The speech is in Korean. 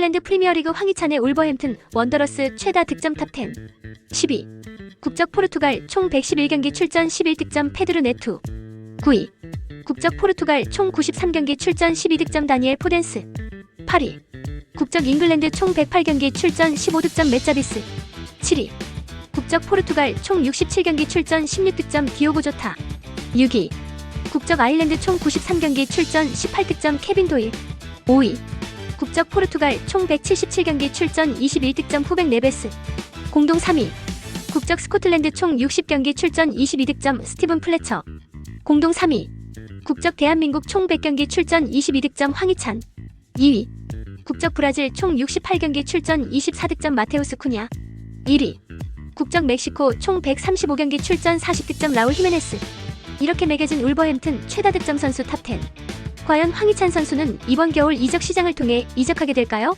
잉글랜드 프리미어리그 황희찬의 울버햄튼 원더러스 최다 득점 탑10 12. 국적 포르투갈 총 111경기 출전 11득점 페드르 네투 9위. 국적 포르투갈 총 93경기 출전 12득점 다니엘 포덴스 8위. 국적 잉글랜드 총 108경기 출전 15득점 메짜비스 7위. 국적 포르투갈 총 67경기 출전 16득점 디오고 조타 6위. 국적 아일랜드 총 93경기 출전 18득점 케빈 도일 5위. 국적 포르투갈 총 177경기 출전 21득점 후백 네베스 공동 3위. 국적 스코틀랜드 총 60경기 출전 22득점 스티븐 플래처 공동 3위. 국적 대한민국 총 100경기 출전 22득점 황희찬 2위. 국적 브라질 총 68경기 출전 24득점 마테우스 쿠냐 1위. 국적 멕시코 총 135경기 출전 40득점 라울 히메네스 이렇게 매겨진 울버햄튼 최다 득점 선수 탑10 과연 황희찬 선수는 이번 겨울 이적 시장을 통해 이적하게 될까요?